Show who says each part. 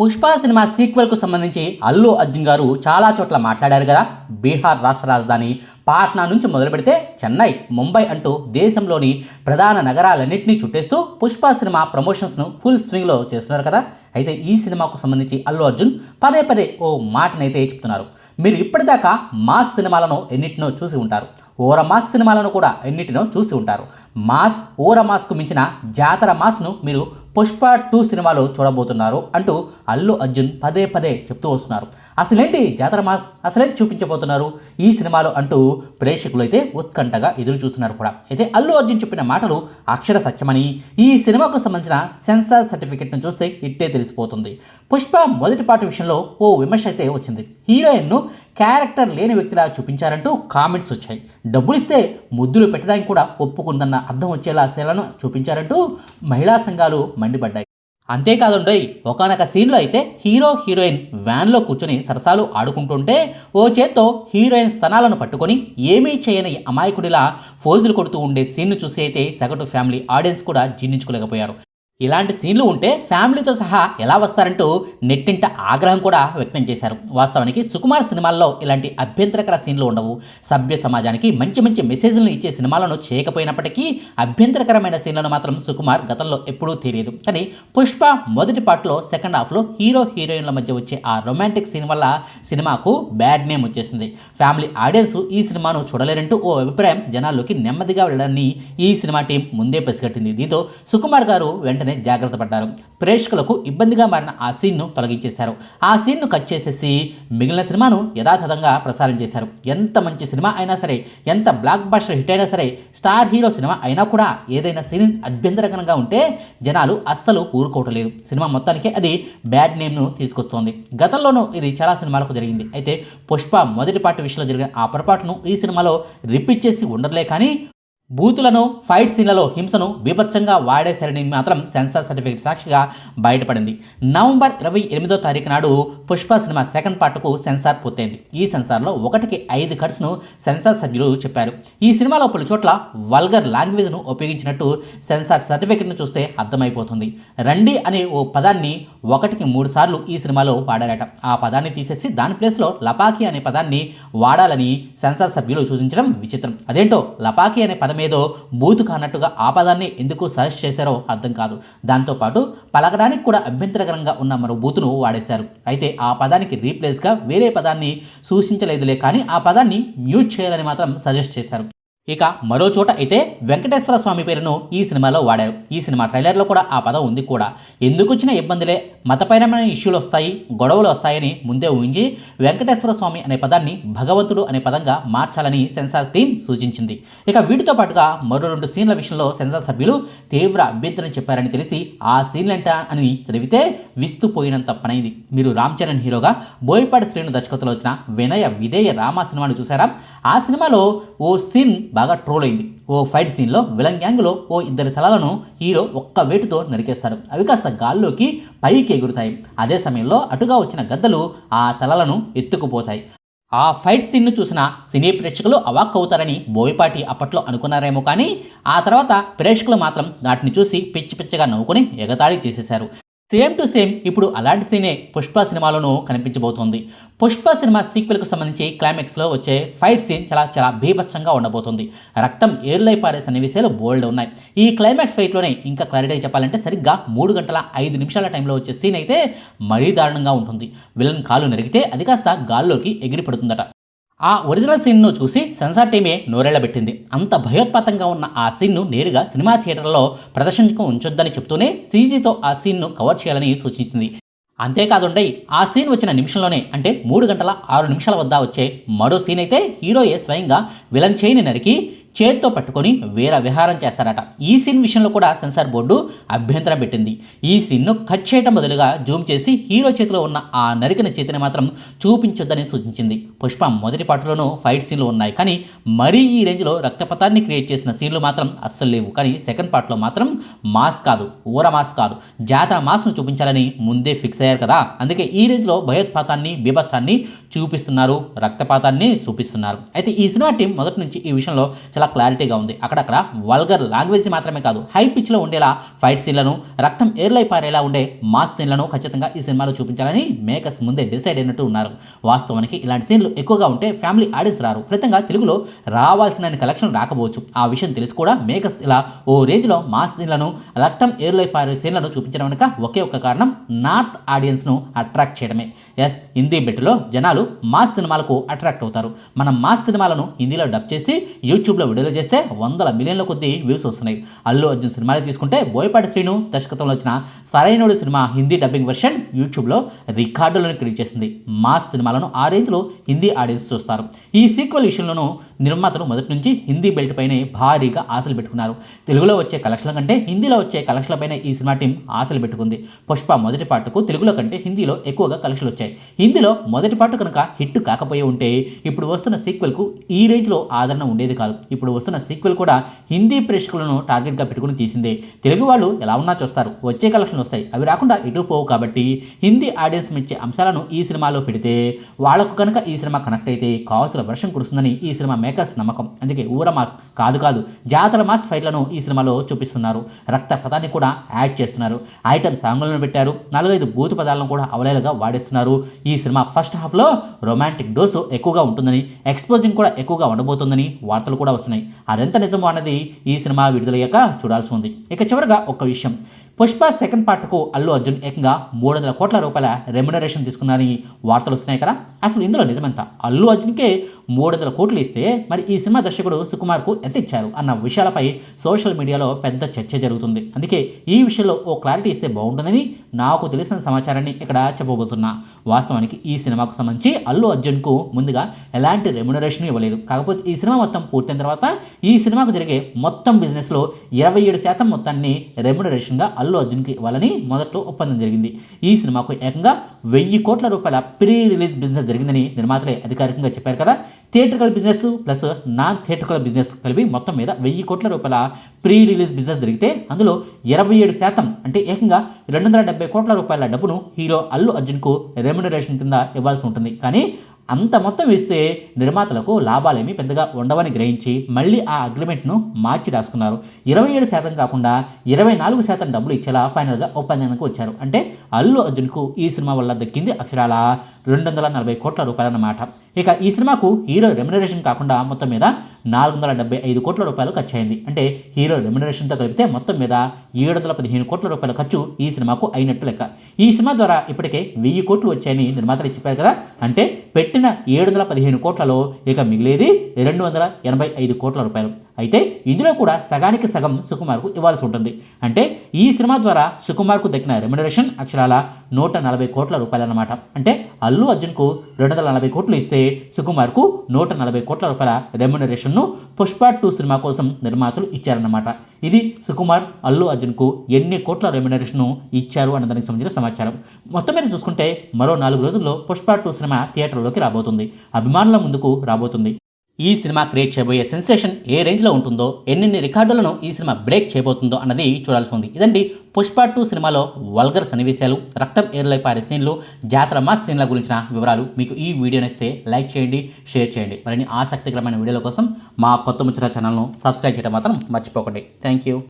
Speaker 1: Pushpa cinema సీక్వెల్కు సంబంధించి అల్లు అర్జున్ గారు చాలా చోట్ల మాట్లాడారు కదా. బీహార్ రాష్ట్ర రాజధాని పాట్నా నుంచి మొదలు పెడితే చెన్నై ముంబై అంటూ దేశంలోని ప్రధాన నగరాలన్నింటినీ చుట్టేస్తూ పుష్ప సినిమా ప్రమోషన్స్ను ఫుల్ స్వింగ్లో చేస్తున్నారు కదా. అయితే ఈ సినిమాకు సంబంధించి అల్లు అర్జున్ పదే పదే ఓ మాటనైతే చెప్తున్నారు. మీరు ఇప్పటిదాకా మాస్ సినిమాలను ఎన్నిటినో చూసి ఉంటారు. ఓర మాస్ సినిమాలను కూడా ఎన్నిటినో చూసి ఉంటారు. మాస్ ఓర మాస్కు మించిన జాతర మాస్ను మీరు పుష్ప టూ సినిమాలు చూడబోతున్నారు అంటూ అల్లు అర్జున్ పదే పదే చెప్తూ వస్తున్నారు. అసలేంటి జాతర మాస్? అసలేం చూపించబోతున్నారు ఈ సినిమాలు అంటూ ప్రేక్షకులు అయితే ఉత్కంఠగా ఎదురు చూస్తున్నారు కూడా. అయితే అల్లు అర్జున్ చెప్పిన మాటలు అక్షర సత్యమని. ఈ సినిమాకు సంబంధించిన సెన్సార్ సర్టిఫికెట్ను చూస్తే ఇట్టే తెలిసిపోతుంది. పుష్ప మొదటి పాట విషయంలో ఓ విమర్శ అయితే వచ్చింది. హీరోయిన్ను క్యారెక్టర్ లేని వ్యక్తిలా చూపించారంటూ కామెంట్స్ వచ్చాయి. డబ్బులు ఇస్తే ముద్దులు పెట్టడానికి కూడా ఒప్పుకుందన్న అర్థం వచ్చేలా శైలను చూపించారంటూ మహిళా సంఘాలు మండిపడ్డాయి. అంతేకాదుండోయ్ ఒకనొక సీన్లో అయితే హీరో హీరోయిన్ వ్యాన్లో కూర్చొని సరసాలు ఆడుకుంటుంటే ఓ చేత్తో హీరోయిన్ స్తనాలను పట్టుకొని ఏమీ చేయని అమాయకుడిలా ఫోజులు కొడుతూ ఉండే సీన్ను చూసి అయితే సగటు ఫ్యామిలీ ఆడియన్స్ కూడా జీర్ణించుకోలేకపోయారు. ఇలాంటి సీన్లు ఉంటే ఫ్యామిలీతో సహా ఎలా వస్తారంటూ నెట్టింట ఆగ్రహం కూడా వ్యక్తం చేశారు. వాస్తవానికి సుకుమార్ సినిమాల్లో ఇలాంటి అభ్యంతరకర సీన్లు ఉండవు. సభ్య సమాజానికి మంచి మంచి మెసేజ్లను ఇచ్చే సినిమాలను చేయకపోయినప్పటికీ అభ్యంతరకరమైన సీన్లను మాత్రం సుకుమార్ గతంలో ఎప్పుడూ తెలియదు కానీ పుష్ప మొదటి పార్ట్లో సెకండ్ హాఫ్లో హీరో హీరోయిన్ల మధ్య వచ్చే ఆ రొమాంటిక్ సీన్ వల్ల సినిమాకు బ్యాడ్ నేమ్ వచ్చేసింది. ఫ్యామిలీ ఆడియన్స్ ఈ సినిమాను చూడలేరంటూ ఓ అభిప్రాయం జనాల్లోకి నెమ్మదిగా వెళ్ళడాన్ని ఈ సినిమా టీం ముందే పసిగట్టింది. దీంతో సుకుమార్ గారు వెంటనే జాగ్రత్త పడ్డారు. ప్రేక్షకులకు ఇబ్బందిగా మారిన ఆ సీన్ను తొలగించేశారు. ఆ సీన్ను కట్ చేసేసి మిగిలిన సినిమాను యథాతథంగా ప్రసారం చేశారు. ఎంత మంచి సినిమా అయినా సరే ఎంత బ్లాక్ బాస్టర్ హిట్ అయినా సరే స్టార్ హీరో సినిమా అయినా కూడా ఏదైనా సీన్ అభ్యంతరకరంగా ఉంటే జనాలు అస్సలు ఊరుకోవట్లేదు. సినిమా మొత్తానికి అది బ్యాడ్ నేమ్ను తీసుకొస్తోంది. గతంలోనూ ఇది చాలా సినిమాలకు జరిగింది. అయితే పుష్ప మొదటి పాట విషయంలో జరిగిన ఆ పొరపాటును ఈ సినిమాలో రిపీట్ చేసి ఉండర్లే కానీ బూతులను ఫైట్ సీన్లలో హింసను బీభత్సంగా వాడేశారని మాత్రం సెన్సార్ సర్టిఫికేట్ సాక్షిగా బయటపడింది. నవంబర్ ఇరవై ఎనిమిదో తారీఖు నాడు పుష్ప సినిమా సెకండ్ పార్ట్కు సెన్సార్ పూర్తయింది. ఈ సెన్సార్లో ఒకటికి ఐదు కట్స్ను సెన్సార్ సభ్యులు చెప్పారు. ఈ సినిమాలో పలు చోట్ల వల్గర్ లాంగ్వేజ్ను ఉపయోగించినట్టు సెన్సార్ సర్టిఫికేట్ను చూస్తే అర్థమైపోతుంది. రండి అనే ఓ పదాన్ని ఒకటికి మూడు సార్లు ఈ సినిమాలో వాడారట. ఆ పదాన్ని తీసేసి దాని ప్లేస్లో లపాకి అనే పదాన్ని వాడాలని సెన్సార్ సభ్యులు సూచించడం విచిత్రం. అదేంటో లపాకి అనే పదం ఏదో బూతు కానట్టుగా ఆ పదాన్ని ఎందుకు సజెస్ట్ చేశారో అర్థం కాదు. దాంతోపాటు పలకడానికి కూడా అభ్యంతరకరంగా ఉన్న మరో బూతును వాడేశారు. అయితే ఆ పదానికి రీప్లేస్గా వేరే పదాన్ని సూచించలేదులే కానీ ఆ పదాన్ని మ్యూట్ చేయాలని మాత్రం సజెస్ట్ చేశారు. ఇక మరో చోట అయితే వెంకటేశ్వర స్వామి పేరును ఈ సినిమాలో వాడారు. ఈ సినిమా ట్రైలర్లో కూడా ఆ పదం ఉంది కూడా. ఎందుకు వచ్చిన ఇబ్బందులే మతపరమైన ఇష్యూలు వస్తాయి గొడవలు వస్తాయని ముందే ఊహించి వెంకటేశ్వర స్వామి అనే పదాన్ని భగవంతుడు అనే పదంగా మార్చాలని సెన్సార్ టీం సూచించింది. ఇక వీటితో పాటుగా మరో రెండు సీన్ల విషయంలో సెన్సార్ సభ్యులు తీవ్ర అభ్యంతరం చెప్పారని తెలిసి ఆ సీన్లంట అని చదివితే విస్తుపోయినంత పనైంది. మీరు రామ్ చరణ్ హీరోగా బోయపాటి శ్రీను దర్శకత్వంలో వచ్చిన వినయ విధేయ రామ సినిమాను చూసారా ఆ సినిమాలో ఓ సీన్ బాగా ట్రోల్ అయింది. ఓ ఫైట్ సీన్లో విలన్ గ్యాంగ్లో ఓ ఇద్దరి తలలను హీరో ఒక్క వేటుతో నరికేస్తాడు. అవి కాస్త గాల్లోకి పైకి ఎగురుతాయి. అదే సమయంలో అటుగా వచ్చిన గద్దలు ఆ తలలను ఎత్తుకుపోతాయి. ఆ ఫైట్ సీన్ను చూసిన సినీ ప్రేక్షకులు అవాక్ అవుతారని బోయపాటి అప్పట్లో అనుకున్నారేమో కానీ ఆ తర్వాత ప్రేక్షకులు మాత్రం వాటిని చూసి పిచ్చి పిచ్చిగా నవ్వుకొని ఎగతాళి చేసేశారు. సేమ్ టు సేమ్ ఇప్పుడు అలాంటి సీనే పుష్ప సినిమాలోనూ కనిపించబోతోంది. పుష్ప సినిమా సీక్వెల్కు సంబంధించి క్లైమాక్స్లో వచ్చే ఫైట్ సీన్ చాలా చాలా బీభత్సంగా ఉండబోతుంది. రక్తం ఏర్లై పారే సన్నివేశాలు బోల్డ్ ఉన్నాయి. ఈ క్లైమాక్స్ ఫైట్లోనే ఇంకా క్లారిటీ చెప్పాలంటే సరిగ్గా మూడు గంటల ఐదు నిమిషాల టైంలో వచ్చే సీన్ అయితే మరీ దారుణంగా ఉంటుంది. విలన్ కాలు నరిగితే అది కాస్త గాల్లోకి ఎగిరిపడుతుందట. ఆ ఒరిజినల్ సీన్ను చూసి సెన్సార్ టీమే నోరెళ్ళబెట్టింది అంత భయోత్పాతంగా ఉన్న ఆ సీన్ను నేరుగా సినిమా థియేటర్లో ప్రదర్శనకు ఉంచొద్దని చెప్తూనే సీజీతో ఆ సీన్ను కవర్ చేయాలని సూచించింది. అంతేకాదుండై ఆ సీన్ వచ్చిన నిమిషంలోనే అంటే మూడు గంటల ఆరు నిమిషాల వద్ద వచ్చే మరో సీన్ అయితే హీరోయే స్వయంగా విలన్ చేయిని నరికి చేత్తో పట్టుకొని వీర విహారం చేస్తారట. ఈ సీన్ విషయంలో కూడా సెన్సార్ బోర్డు అభ్యంతరం పెట్టింది. ఈ సీన్ను కట్ చేయడం బదులుగా జూమ్ చేసి హీరో చేతిలో ఉన్న ఆ నరికిన చేతిని మాత్రం చూపించొద్దని సూచించింది. పుష్ప మొదటి పాటలోనూ ఫైట్ సీన్లు ఉన్నాయి. కానీ మరీ ఈ రేంజ్లో రక్తపతాన్ని క్రియేట్ చేసిన సీన్లు మాత్రం అస్సలు లేవు. కానీ సెకండ్ పార్ట్లో మాత్రం మాస్ కాదు ఊర మాస్ కాదు. జాతర మాస్ను చూపించాలని ముందే ఫిక్స్ అయ్యారు కదా. అందుకే ఈ రేంజ్లో భయోత్పాతాన్ని బీభత్సాన్ని చూపిస్తున్నారు రక్తపాతాన్ని చూపిస్తున్నారు. అయితే ఈ సినిమా టీం మొదటి నుంచి ఈ విషయంలో చాలా క్లారిటీగా ఉంది. అక్కడక్కడ వల్గర్ లాంగ్వేజ్ మాత్రమే కాదు హై పిచ్లో ఉండేలా ఫైట్ సీన్లను రక్తం ఏర్లై పారేలా ఉండే మాస్ సీన్లను ఖచ్చితంగా ఈ సినిమాలో చూపించాలని మేకర్స్ ముందే డిసైడ్ అయినట్టు ఉన్నారు. వాస్తవానికి ఇలాంటి సీన్లు ఎక్కువగా ఉంటే ఫ్యామిలీ ఆడియన్స్ రారు. ఫలితంగా తెలుగులో రావాల్సిన కలెక్షన్ రాకపోవచ్చు. ఆ విషయం తెలిసి కూడా మేకర్స్ ఇలా ఓ రేంజ్లో మాస్ సీన్లను రక్తం ఏర్లై పారే సీన్లను చూపించడం వెనుక ఒకే ఒక్క కారణం నార్త్ ఆడియన్స్ను అట్రాక్ట్ చేయడమే. ఎస్ హిందీ బెట్లో జనాలు మాస్ సినిమాలకు అట్రాక్ట్ అవుతారు. మనం మాస్ సినిమాలను హిందీలో డబ్ చేసి యూట్యూబ్లో విడుదల చేస్తే వందల మిలియన్ల కొద్దీ వ్యూస్ వస్తున్నాయి. అల్లు అర్జున్ సినిమాలు తీసుకుంటే బోయపాటి శ్రీను దర్శకత్వంలో వచ్చిన Sarainodu cinema Hindi dubbing version యూట్యూబ్లో రికార్డులను క్రియేట్ చేసింది. మాస్ సినిమాలను ఆ రేంజ్లో హిందీ ఆడియన్స్ చూస్తారు. ఈ సీక్వెల్ విషయంలోనూ నిర్మాతలు మొదటి నుంచి హిందీ బెల్ట్ పైనే భారీగా ఆశలు పెట్టుకున్నారు. తెలుగులో వచ్చే కలెక్షన్ల కంటే హిందీలో వచ్చే కలెక్షన్లపైన ఈ సినిమా టీం ఆశలు పెట్టుకుంది. పుష్ప మొదటి పాటకు తెలుగులో కంటే హిందీలో ఎక్కువగా కలెక్షన్లు వచ్చాయి. హిందీలో మొదటి పాట కనుక హిట్ కాకపోయి ఉంటే ఇప్పుడు వస్తున్న సీక్వెల్కు ఈ రేంజ్లో ఆదరణ ఉండేది కాదు. ఇప్పుడు వస్తున్న సీక్వెల్ కూడా హిందీ ప్రేక్షకులను టార్గెట్గా పెట్టుకుని తీసిందే. తెలుగు వాళ్ళు ఎలా ఉన్నా చూస్తారు. వచ్చే కలెక్షన్లు వస్తాయి. అవి రాకుండా ఇటు పోవు కాబట్టి హిందీ ఆడియన్స్ మెచ్చే అంశాలను ఈ సినిమాలో పెడితే వాళ్ళకు కనుక ఈ సినిమా కనెక్ట్ అయితే కావాల్సిన వర్షం కురుస్తుందని ఈ సినిమా మేకర్స్ నమ్మకం. అందుకే ఊర మాస్ కాదు కాదు జాతర మాస్ ఫైట్లను ఈ సినిమాలో చూపిస్తున్నారు. రక్త పదాన్ని కూడా యాడ్ చేస్తున్నారు. ఐటమ్ సాంగులను పెట్టారు. నాలుగైదు బూతు పదాలను కూడా అవలేలుగా వాడేస్తున్నారు. ఈ సినిమా ఫస్ట్ హాఫ్లో రొమాంటిక్ డోసు ఎక్కువగా ఉంటుందని ఎక్స్పోజింగ్ కూడా ఎక్కువగా ఉండబోతుందని వార్తలు కూడా వస్తున్నాయి. అదెంత నిజమో అన్నది ఈ సినిమా విడుదలయ్యాక చూడాల్సి ఉంది. ఇక చివరిగా ఒక్క విషయం. పుష్ప సెకండ్ పార్ట్కు అల్లు అర్జున్ ఏకంగా మూడు వందల కోట్ల రూపాయల రెమ్యునరేషన్ తీసుకున్నారని వార్తలు వస్తున్నాయి కదా. అసలు ఇందులో నిజమంతా? అల్లు అర్జున్కే మూడు వందల కోట్లు ఇస్తే మరి ఈ సినిమా దర్శకుడు సుకుమార్కు ఎంత ఇచ్చారు అన్న విషయాలపై సోషల్ మీడియాలో పెద్ద చర్చ జరుగుతుంది. అందుకే ఈ విషయంలో ఓ క్లారిటీ ఇస్తే బాగుంటుందని నాకు తెలిసిన సమాచారాన్ని ఇక్కడ చెప్పబోతున్నా. వాస్తవానికి ఈ సినిమాకు సంబంధించి అల్లు అర్జున్కు ముందుగా ఎలాంటి రెమ్యునరేషన్ ఇవ్వలేదు. కాకపోతే ఈ సినిమా మొత్తం పూర్తయిన తర్వాత ఈ సినిమాకు జరిగే మొత్తం బిజినెస్లో ఇరవై ఏడు శాతం మొత్తాన్ని రెమ్యునరేషన్గా అల్లు అర్జున్కి ఇవ్వాలని మొదట్లో ఒప్పందం జరిగింది. ఈ సినిమాకు ఏకంగా వెయ్యి కోట్ల రూపాయల ప్రీ రిలీజ్ బిజినెస్ జరిగిందని నిర్మాతలే అధికారికంగా చెప్పారు కదా. Theatrical business plus non theatrical business కలిపి మొత్తం మీద వెయ్యి కోట్ల రూపాయల ప్రీ రిలీజ్ బిజినెస్ జరిగితే అందులో ఇరవై ఏడు శాతం అంటే ఏకంగా రెండు వందల డెబ్బై కోట్ల రూపాయల డబ్బును హీరో అల్లు అర్జున్కు రెమ్యునరేషన్ కింద ఇవ్వాల్సి ఉంటుంది. కానీ అంత మొత్తం ఇస్తే నిర్మాతలకు లాభాలేమీ పెద్దగా ఉండవని గ్రహించి మళ్ళీ ఆ అగ్రిమెంట్ను మార్చి రాసుకున్నారు. ఇరవై ఏడు శాతం కాకుండా ఇరవై నాలుగు శాతం డబ్బులు ఇచ్చేలా ఫైనల్గా ఒప్పందానికి వచ్చారు. అంటే అల్లు అర్జున్కు ఈ సినిమా వల్ల దక్కింది అక్షరాల రెండు వందల నలభై కోట్ల రూపాయలన్నమాట. ఇక ఈ సినిమాకు హీరో రెమ్యునరేషన్ కాకుండా మొత్తం మీద నాలుగు వందల డెబ్బై ఐదు కోట్ల రూపాయలు ఖర్చు అయింది అంటే హీరో రెమ్యునరేషన్తో కలిపితే మొత్తం మీద ఏడు వందల పదిహేను కోట్ల రూపాయల ఖర్చు ఈ సినిమాకు అయినట్టు లెక్క. ఈ సినిమా ద్వారా ఇప్పటికే వెయ్యి కోట్లు వచ్చాయని నిర్మాతలు చెప్పారు కదా. అంటే పెట్టిన ఏడు వందల పదిహేను కోట్లలో ఇక మిగిలేది రెండు వందల ఎనభై ఐదు కోట్ల రూపాయలు. అయితే ఇందులో కూడా సగానికి సగం సుకుమార్కు ఇవ్వాల్సి ఉంటుంది. అంటే ఈ సినిమా ద్వారా సుకుమార్కు దక్కిన రెమ్యునరేషన్ అక్షరాల నూట నలభై కోట్ల రూపాయలన్నమాట. అంటే అల్లు అర్జున్కు రెండు వందల నలభై కోట్లు ఇస్తే సుకుమార్కు నూట నలభై కోట్ల రూపాయల రెమ్యునరేషన్ను పుష్ప టూ సినిమా కోసం నిర్మాతలు ఇచ్చారన్నమాట. ఇది సుకుమార్ అల్లు అర్జున్కు ఎన్ని కోట్ల రెమ్యునరేషన్ను ఇచ్చారు అన్న దానికి సంబంధించిన సమాచారం. మొత్తం మీద చూసుకుంటే మరో నాలుగు రోజుల్లో పుష్ప టూ సినిమా థియేటర్లోకి రాబోతుంది. అభిమానుల ముందుకు రాబోతుంది. ఈ సినిమా క్రియేట్ చేయబోయే సెన్సేషన్ ఏ రేంజ్లో ఉంటుందో ఎన్నెన్ని రికార్డులను ఈ సినిమా బ్రేక్ చేయబోతుందో అన్నది చూడాల్సి ఉంది. ఇదండి పుష్ప టూ సినిమాలో వల్గర్ సన్నివేశాలు రక్తం ఏర్లై పారే సీన్లు జాతర మాస్ సీన్ల గురించిన వివరాలు. మీకు ఈ వీడియో నచ్చితే లైక్ చేయండి షేర్ చేయండి. మరిన్ని ఆసక్తికరమైన వీడియోల కోసం మా కొత్త ముచ్చట ఛానల్ను సబ్స్క్రైబ్ చేయడం మాత్రం మర్చిపోకండి. Thank you.